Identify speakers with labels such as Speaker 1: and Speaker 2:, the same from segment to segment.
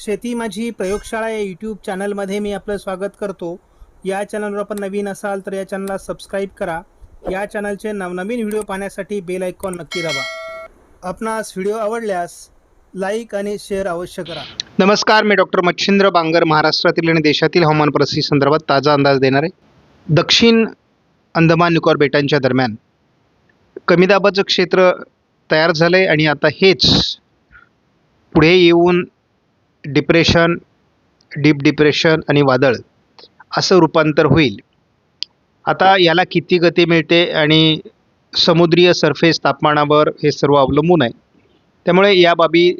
Speaker 1: शेती माझी प्रयोगशाळा या यूट्यूब चॅनलमध्ये मी आपलं स्वागत करतो. या चॅनलवर आपण नवीन असाल तर या चॅनलला सबस्क्राईब करा. या चॅनलचे नवनवीन व्हिडिओ पाहण्यासाठी बेल आयकॉन नक्की दाबा. आपणास व्हिडिओ आवडल्यास लाईक आणि शेअर अवश्य करा.
Speaker 2: नमस्कार मी डॉक्टर मच्छिंद्र बांगर महाराष्ट्रातील आणि देशातील हवामान परिस्थिती संदर्भात ताजा अंदाज देणार आहे दक्षिण अंदमान निकोबार बेटांच्या दरम्यान. कमी दाबाचं क्षेत्र तयार झालं आहे आणि आता हेच पुढे येऊन डिप्रेशन डीप डिप्रेशन आणि वादळ असं रूपांतर होईल. आता याला किती गती मिळते आणि समुद्रीय सरफेस तापमानावर हे सर्व अवलंबून आहे. त्यामुळे या बाबी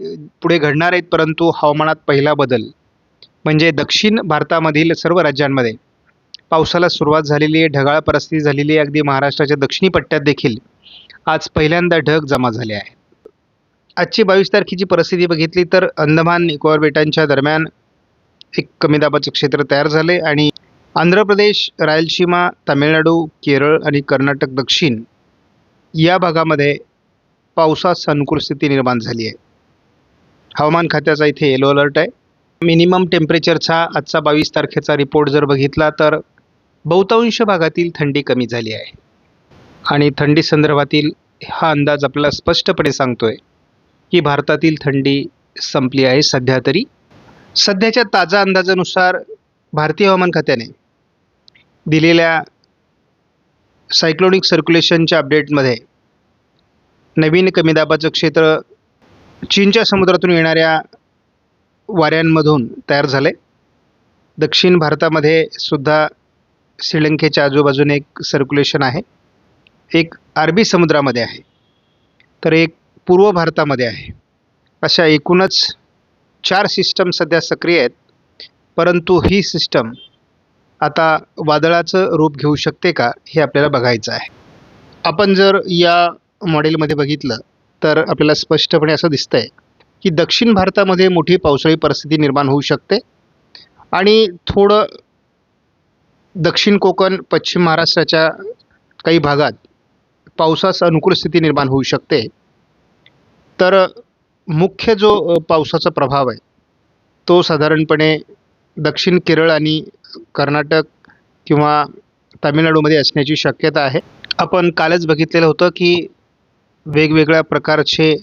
Speaker 2: पुढे घडणार आहेत परंतु हवामानात पहिला बदल म्हणजे दक्षिण भारतामधील सर्व राज्यांमध्ये पावसाला सुरुवात झालेली आहे ढगाळ परिस्थिती झालेली आहे अगदी महाराष्ट्राच्या दक्षिणी पट्ट्यात देखील आज पहिल्यांदा ढग जमा झाले आहे आजची बावीस तारखेची परिस्थिती बघितली तर अंदमान निकोबार बेटांच्या दरम्यान एक कमी दाबाचं क्षेत्र तयार झाले आणि आंध्र प्रदेश रायलसीमा तामिळनाडू केरळ आणि कर्नाटक दक्षिण या भागामध्ये पावसास अनुकूल स्थिती निर्माण झाली आहे. हवामान खात्याचा इथे येलो अलर्ट आहे. मिनिमम टेम्परेचरचा आजचा बावीस तारखेचा रिपोर्ट जर बघितला तर बहुतांश भागातील थंडी कमी झाली आहे. आणि थंडी संदर्भातील हा अंदाज आपल्याला स्पष्टपणे सांगतोय. की भारतातील थंडी संपली आहे सध्या तरी. सध्याच्या ताजा अंदाजानुसार भारतीय हवामान खात्याने दिलेल्या सायक्लोनिक सर्क्युलेशनच्या अपडेटमध्ये नवीन कमी दाबाचं क्षेत्र चीनच्या समुद्रातून येणाऱ्या वाऱ्यांमधून तयार झाले दक्षिण भारतामध्ये सुद्धा श्रीलंकेच्या आजूबाजूने एक सर्क्युलेशन आहे. एक अरबी समुद्रामध्ये आहे. तर एक पूर्व भारतामध्ये आहे. अशा एकूणच चार सिस्टम सध्या सक्रिय आहेत. परंतु ही सिस्टम आता वादळाचं रूप घेऊ शकते का हे आपल्याला बघायचं आहे. आपण जर या मॉडेलमध्ये बघितलं तर आपल्याला स्पष्टपणे असं दिसतं आहे की दक्षिण भारतामध्ये मोठी पावसाळी परिस्थिती निर्माण होऊ शकते आणि थोडं दक्षिण कोकण पश्चिम महाराष्ट्राच्या काही भागात पावसास अनुकूल स्थिती निर्माण होऊ शकते. तर मुख्य जो पावसाचा प्रभाव आहे तो साधारणपणे दक्षिण केरळ आणि कर्नाटक किंवा तामिळनाडूमध्ये असण्याची शक्यता आहे. आपण कालच बघितलेलं होतं की वेगवेगळ्या प्रकारचे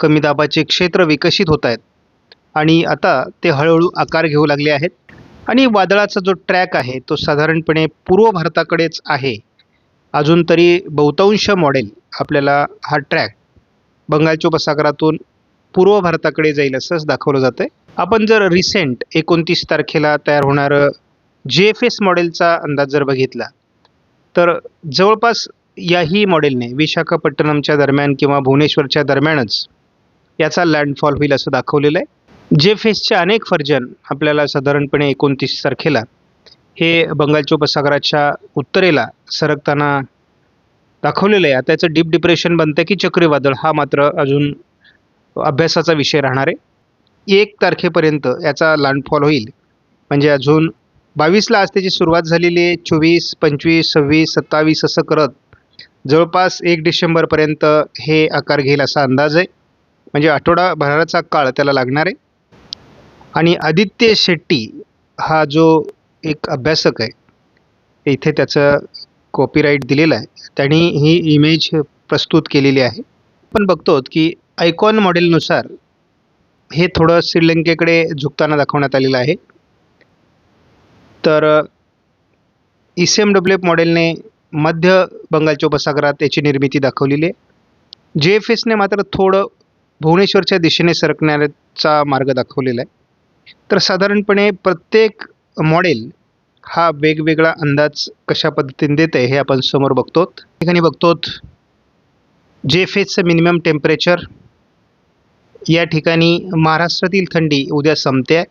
Speaker 2: कमी दाबाचे क्षेत्र विकसित होत आहेत आणि आता ते हळूहळू आकार घेऊ लागले आहेत. आणि वादळाचा जो ट्रॅक आहे तो साधारणपणे पूर्व भारताकडेच आहे. अजून तरी बहुतांश मॉडेल आपल्याला हा ट्रॅक बंगालच्या उपसागरातून पूर्व भारताकडे जाईल असंच दाखवलं जातं आहे आपण जर रिसेंट एकोणतीस तारखेला तयार होणारं जे एफ एस मॉडेलचा अंदाज जर बघितला तर जवळपास याही मॉडेलने विशाखापट्टणमच्या दरम्यान किंवा भुवनेश्वरच्या दरम्यानच याचा लँडफॉल होईल असं दाखवलेलं आहे. जे फेसचे अनेक व्हर्जन आपल्याला साधारणपणे एकोणतीस तारखेला हे बंगालच्या उपसागराच्या उत्तरेला सरकताना दाखवलेलं आहे. आता याचं डीप डिप्रेशन बनतं की चक्रीवादळ हा मात्र अजून अभ्यासाचा विषय राहणार आहे. एक तारखेपर्यंत याचा लँडफॉल होईल. म्हणजे अजून बावीसला आज त्याची सुरुवात झालेली आहे. चोवीस पंचवीस सव्वीस सत्तावीस असं करत जवळपास एक डिसेंबरपर्यंत हे आकार घेईल असा अंदाज आहे. म्हणजे आठवडाभराचा काळ त्याला लागणार आहे. आणि आदित्य शेट्टी हा जो एक अभ्यासक आहे इथे त्याचं कॉपीराईट दिलेला आहे. त्यांनी ही इमेज प्रस्तुत केलेली आहे. आपण बघतो की आयकॉन मॉडेलनुसार हे थोडं श्रीलंकेकडे झुकताना दाखवण्यात आलेलं आहे. तर E C M W F मॉडेलने मध्य बंगालच्या उपसागरात याची निर्मिती दाखवलेली आहे. जे एफ एसने मात्र थोडं भुवनेश्वरच्या दिशेने सरकण्याचा मार्ग दाखवलेला आहे. तर साधारणपणे प्रत्येक मॉडेल हा वेगवेगळा अंदाज कशा पद्धतीने देत आहे हे आपण समोर बघतो ठिकाणी बघतो जे एफ मिनिमम टेम्परेचर या ठिकाणी महाराष्ट्रातील थंडी उद्या संपते. आहे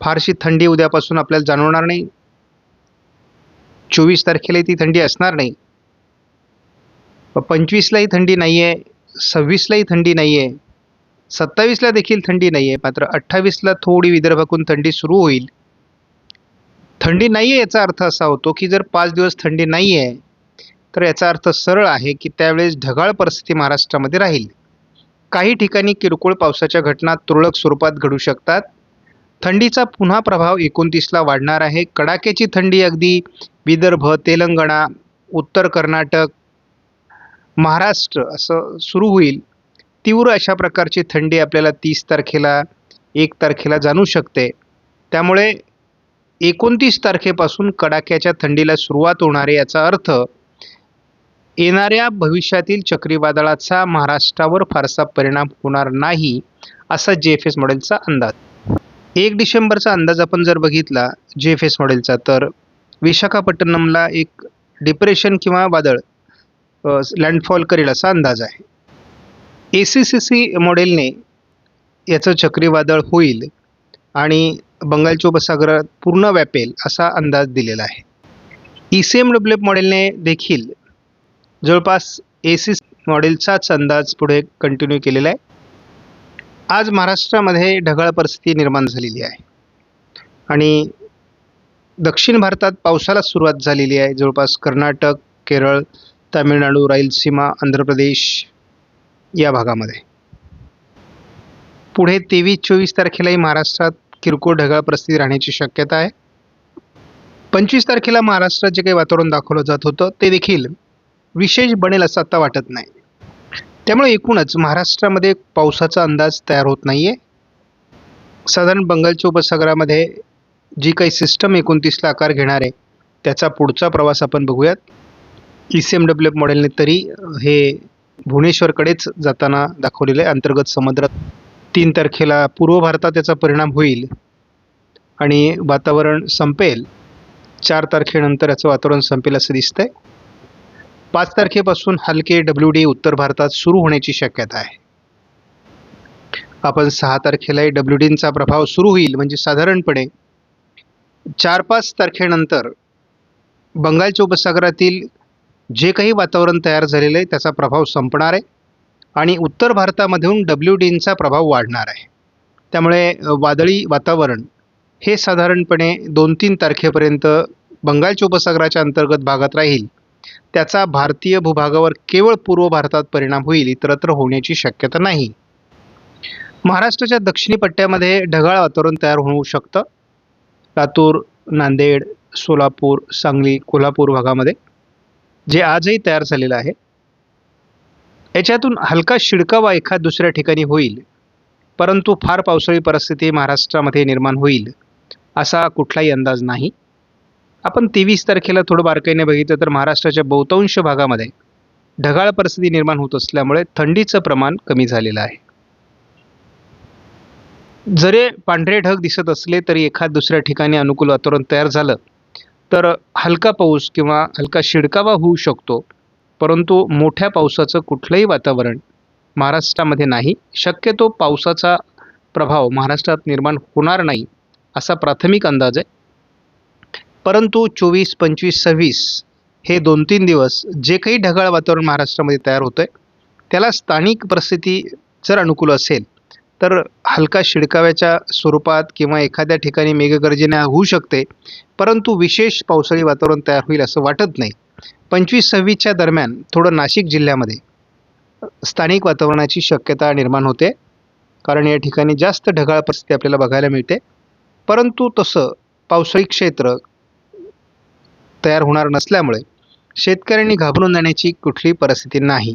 Speaker 2: फारशी थंडी उद्यापासून आपल्याला जाणवणार नाही. चोवीस तारखेला ती थंडी असणार नाही. पंचवीसलाही थंडी नाही आहे सव्वीसलाही थंडी नाही आहे सत्तावीसला देखील थंडी नाही आहे मात्र अठ्ठावीसला थोडी विदर्भाकून थंडी सुरू होईल. थंडी नाही आहे याचा अर्थ असा होतो की जर पाच दिवस थंडी नाही आहे तर याचा अर्थ सरळ आहे की त्यावेळेस ढगाळ परिस्थिती महाराष्ट्रामध्ये राहील. काही ठिकाणी किरकोळ पावसाच्या घटना तुरळक स्वरूपात घडू शकतात. थंडीचा पुन्हा प्रभाव एकोणतीसला वाढणार आहे. कडाक्याची थंडी अगदी विदर्भ तेलंगणा उत्तर कर्नाटक महाराष्ट्र असं सुरू होईल. तीव्र अशा प्रकारची थंडी आपल्याला तीस तारखेला एक तारखेला जाणू शकते. त्यामुळे एकोणतीस तारखेपासून कडाक्याच्या थंडीला सुरुवात होणार आहे याचा अर्थ येणाऱ्या भविष्यातील चक्रीवादळाचा महाराष्ट्रावर फारसा परिणाम होणार नाही असा जे एफ एस मॉडेलचा अंदाज. एक डिसेंबरचा अंदाज आपण जर बघितला जे एफ एस मॉडेलचा तर विशाखापट्टणमला एक डिप्रेशन किंवा वादळ लँडफॉल करेल असा अंदाज आहे. ए सी सी सी मॉडेलने याचं चक्रीवादळ होईल. आणि बंगालच्या उपसागरात पूर्ण व्यापेल असा अंदाज दिलेला आहे. E C M W F मॉडेलने देखील जवळपास ए सी मॉडेलचाच अंदाज पुढे कंटिन्यू केलेला आहे. आज महाराष्ट्रामध्ये ढगाळ परिस्थिती निर्माण झालेली आहे. आणि दक्षिण भारतात पावसाला सुरुवात झालेली आहे. जवळपास कर्नाटक केरळ तामिळनाडू रायलसीमा आंध्र प्रदेश या भागामध्ये. पुढे तेवीस चोवीस तारखेलाही महाराष्ट्रात किरकोळ ढगाळ परिस्थिती राहण्याची शक्यता आहे. पंचवीस तारखेला महाराष्ट्रात जे काही वातावरण दाखवलं जात होतं ते देखील विशेष बनेल असं आता वाटत नाही. त्यामुळे एकूणच महाराष्ट्रामध्ये पावसाचा अंदाज तयार होत नाही आहे साधारण बंगालच्या उपसागरामध्ये जी काही सिस्टम एकोणतीसला आकार घेणार आहे त्याचा पुढचा प्रवास आपण बघूयात. E C M W F मॉडेलने तरी हे भुवनेश्वरकडेच जाताना दाखवलेलं आहे अंतर्गत समुद्रात. तीन तारखेला पूर्व भारतात याचा परिणाम होईल आणि वातावरण संपेल. चार तारखेनंतर याचं वातावरण संपेल असं दिसतंय. पाच तारखेपासून हलके डब्ल्यू डी उत्तर भारतात सुरू होण्याची शक्यता आहे. आपण सहा तारखेलाही डब्ल्यू डींचा प्रभाव सुरू होईल म्हणजे साधारणपणे चार पाच तारखेनंतर बंगालच्या उपसागरातील जे काही वातावरण तयार झालेलं आहे त्याचा प्रभाव संपणार आहे. आणि उत्तर भारतामधून डब्ल्यू डींचा प्रभाव वाढणार आहे. त्यामुळे वादळी वातावरण हे साधारणपणे दोन तीन तारखेपर्यंत बंगालच्या उपसागराच्या अंतर्गत भागात राहील. त्याचा भारतीय भूभागावर केवळ पूर्व भारतात परिणाम होईल इतरत्र होण्याची शक्यता नाही. महाराष्ट्राच्या दक्षिणी पट्ट्यामध्ये ढगाळ वातावरण तयार होऊ शकतं. लातूर नांदेड सोलापूर सांगली कोल्हापूर भागामध्ये जे आजही तयार झालेलं आहे. याच्यातून हलका शिडकावा एखाद दुसऱ्या ठिकाणी होईल. परंतु फार पावसाळी परिस्थिती महाराष्ट्रामध्ये निर्माण होईल असा कुठलाही अंदाज नाही. आपण तेवीस तारखेला थोडं बारकाईने बघितलं तर महाराष्ट्राच्या बहुतांश भागामध्ये ढगाळ परिस्थिती निर्माण होत असल्यामुळे थंडीचं प्रमाण कमी झालेलं आहे. जरी पांढरे ढग दिसत असले तरी एखाद दुसऱ्या ठिकाणी अनुकूल वातावरण तयार झालं तर हलका पाऊस किंवा हलका शिडकावा होऊ शकतो. परंतु मोठ्या पावसाचं कुठलंही वातावरण महाराष्ट्रामध्ये नाही. शक्यतो पावसाचा प्रभाव महाराष्ट्रात निर्माण होणार नाही असा प्राथमिक अंदाज आहे. परंतु चोवीस पंचवीस सव्वीस हे दोन तीन दिवस जे काही ढगाळ वातावरण महाराष्ट्रामध्ये तयार होतं आहे त्याला स्थानिक परिस्थिती जर अनुकूल असेल तर हलका शिडकाव्याच्या स्वरूपात किंवा एखाद्या ठिकाणी मेघगर्जना होऊ शकते परंतु विशेष पावसाळी वातावरण तयार होईल असं वाटत नाही. पंचवीस सव्वीसच्या दरम्यान थोडं नाशिक जिल्ह्यामध्ये स्थानिक वातावरणाची शक्यता निर्माण होते कारण या ठिकाणी जास्त ढगाळ परिस्थिती आपल्याला बघायला मिळते. परंतु तसं पावसाळी क्षेत्र तयार होणार नसल्यामुळे शेतकऱ्यांनी घाबरून जाण्याची कुठली परिस्थिती नाही.